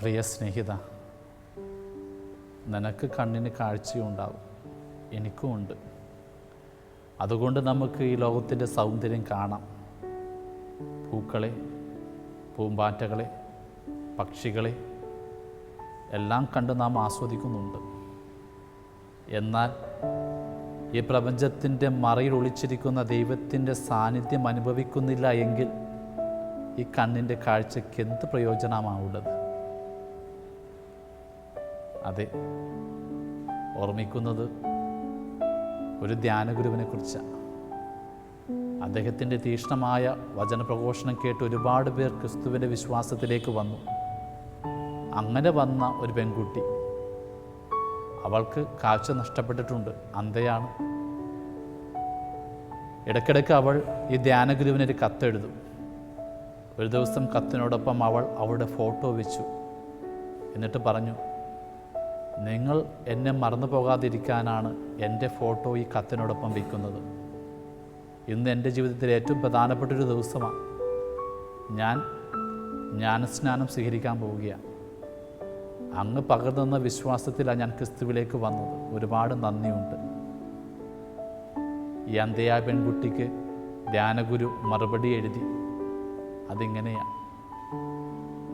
പ്രിയ സ്നേഹിത നിനക്ക് കണ്ണിന് കാഴ്ചയുണ്ടാവും. എനിക്കും ഉണ്ട് അതുകൊണ്ട് നമുക്ക് ഈ ലോകത്തിന്റെ സൗന്ദര്യം കാണാം. പൂക്കളെ പൂമ്പാറ്റകളെ പക്ഷികളെ എല്ലാം കണ്ട് നാം ആസ്വദിക്കുന്നുണ്ട്. എന്നാൽ ഈ പ്രപഞ്ചത്തിന്റെ മറയിൽ ഒളിച്ചിരിക്കുന്ന ദൈവത്തിന്റെ സാന്നിധ്യം അനുഭവിക്കുന്നില്ല എങ്കിൽ ഈ കണ്ണിന്റെ കാഴ്ചയ്ക്ക് എന്ത് പ്രയോജനമാവുള്ളത് അതെ ഓർമ്മിക്കുന്നത് ഒരു ധ്യാനഗുരുവിനെ കുറിച്ചാണ് അദ്ദേഹത്തിന്റെ തീക്ഷ്ണമായ വചനപ്രഘോഷണം കേട്ട് ഒരുപാട് പേർ ക്രിസ്തുവിന്റെ വിശ്വാസത്തിലേക്ക് വന്നു. അങ്ങനെ വന്ന ഒരു പെൺകുട്ടി. അവൾക്ക് കാഴ്ച നഷ്ടപ്പെട്ടിട്ടുണ്ട്. അന്ധയാണ്. ഇടയ്ക്കിടയ്ക്ക് അവൾ ഈ ധ്യാനഗുരുവിനൊരു കത്തെഴുതും. ഒരു ദിവസം കത്തിനോടൊപ്പം അവൾ അവളുടെ ഫോട്ടോ വെച്ചു. എന്നിട്ട് പറഞ്ഞു നിങ്ങൾ എന്നെ മറന്നു പോകാതിരിക്കാനാണ് എന്റെ ഫോട്ടോ ഈ കത്തിനോടൊപ്പം വയ്ക്കുന്നത്. ഇന്ന് എന്റെ ജീവിതത്തിലെ ഏറ്റവും പ്രധാനപ്പെട്ടൊരു ദിവസമാണ് ഞാൻ ജ്ഞാനസ്നാനം സ്വീകരിക്കാൻ പോവുകയാണ് അങ്ങ് പകർന്നുന്ന വിശ്വാസത്തിലാണ് ഞാൻ ക്രിസ്തുവിലേക്ക് വന്നത്. ഒരുപാട് നന്ദിയുണ്ട്. ഈ അന്തയായ പെൺകുട്ടിക്ക് ധ്യാനഗുരു മറുപടി എഴുതി. അതിങ്ങനെയാണ്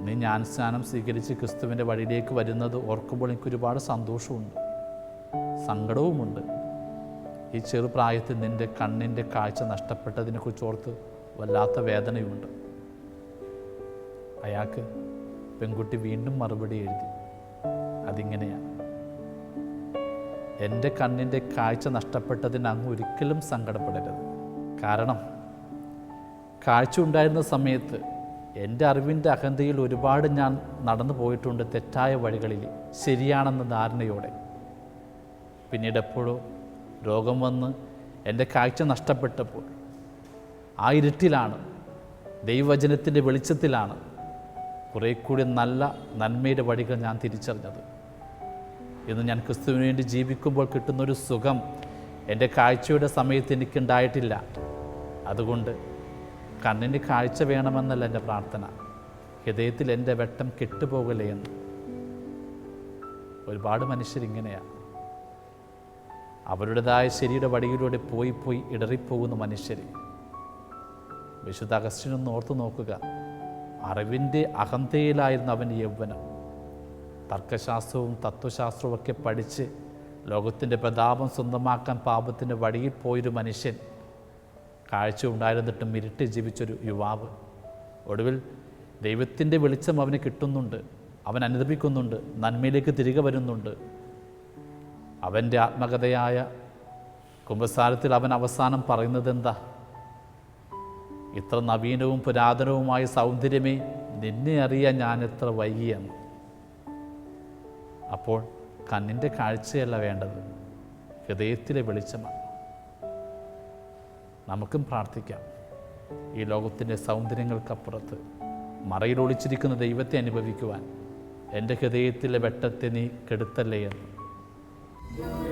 നീ ജ്ഞാനസ്നാനം സ്വീകരിച്ച് ക്രിസ്തുവിന്റെ വഴിയിലേക്ക് വരുന്നത് ഓർക്കുമ്പോൾ എനിക്കൊരുപാട് സന്തോഷമുണ്ട്. സങ്കടവുമുണ്ട്. ഈ ചെറുപ്രായത്തിൽ നിന്റെ കണ്ണിന്റെ കാഴ്ച നഷ്ടപ്പെട്ടതിനെക്കുറിച്ച് ഓർത്ത് വല്ലാത്ത വേദനയുണ്ട്. അയാൾക്ക് പെൺകുട്ടി വീണ്ടും മറുപടി എഴുതി. അതിങ്ങനെയാണ് എന്റെ കണ്ണിന്റെ കാഴ്ച നഷ്ടപ്പെട്ടതിന് അങ്ങ് ഒരിക്കലും സങ്കടപ്പെടരുത്. കാരണം കാഴ്ച ഉണ്ടായിരുന്ന സമയത്ത് എന്റെ അറിവിന്റെ അഹന്തയിൽ ഒരുപാട് ഞാൻ നടന്നു പോയിട്ടുണ്ട് തെറ്റായ വഴികളിൽ ശരിയാണെന്ന ധാരണയോടെ. പിന്നീട് എപ്പോഴോ രോഗം വന്ന് എന്റെ കാഴ്ച നഷ്ടപ്പെട്ടപ്പോൾ ആ ഇരുട്ടിലാണ് ദൈവവചനത്തിന്റെ വെളിച്ചത്തിലാണ് കുറേ കൂടി നല്ല നന്മയുടെ വഴികൾ ഞാൻ തിരിച്ചറിഞ്ഞത്. ഇന്ന് ഞാൻ ക്രിസ്തുവിന് വേണ്ടി ജീവിക്കുമ്പോൾ കിട്ടുന്നൊരു സുഖം എന്റെ കാഴ്ചയുടെ സമയത്ത് എനിക്കുണ്ടായിട്ടില്ല. അതുകൊണ്ട് കണ്ണിന് കാഴ്ച വേണമെന്നല്ല എന്റെ പ്രാർത്ഥന. ഹൃദയത്തിൽ എന്റെ വെട്ടം കെട്ടുപോകലേ എന്ന്. ഒരുപാട് മനുഷ്യരിങ്ങനെയാണ് അവരുടേതായ ശരിയുടെ വടിയിലൂടെ പോയി പോയി ഇടറിപ്പോകുന്ന മനുഷ്യർ വിശുദ്ധ അഗസ്റ്റിനൊന്ന് ഓർത്തു നോക്കുക. അറിവിന്റെ അഹന്തയിലായിരുന്നു അവൻ യൗവനം. തർക്കശാസ്ത്രവും തത്വശാസ്ത്രവും ഒക്കെ പഠിച്ച് ലോകത്തിന്റെ പ്രതാപം സ്വന്തമാക്കാൻ പാപത്തിന്റെ വഴിയിൽ പോയൊരു മനുഷ്യൻ കാഴ്ച ഉണ്ടായിരുന്നിട്ടും ഇരുട്ടി ജീവിച്ചൊരു യുവാവ്. ഒടുവിൽ ദൈവത്തിന്റെ വെളിച്ചം അവന് കിട്ടുന്നുണ്ട്. അവൻ അനുദപിക്കുന്നുണ്ട്. നന്മയിലേക്ക് തിരികെ വരുന്നുണ്ട്. അവന്റെ ആത്മകഥയായ കുംഭസാരത്തിൽ അവൻ അവസാനം പറയുന്നത് എന്താ ഇത്ര നവീനവും പുരാതനവുമായ സൗന്ദര്യമേ നിന്നെ അറിയാൻ ഞാൻ എത്ര വൈകിയെന്ന്. അപ്പോൾ കണ്ണിന്റെ കാഴ്ചയല്ല വേണ്ടത്. ഹൃദയത്തിലെ വെളിച്ചമാണ്. നമുക്കും പ്രാർത്ഥിക്കാം. ഈ ലോകത്തിന്റെ സൗന്ദര്യങ്ങൾക്കപ്പുറത്ത് മറയിൽ ഒളിച്ചിരിക്കുന്ന ദൈവത്തെ അനുഭവിക്കുവാൻ എന്റെ ഹൃദയത്തിലെ വെട്ടത്തെ നീ കെടുത്തല്ലേ എന്ന്.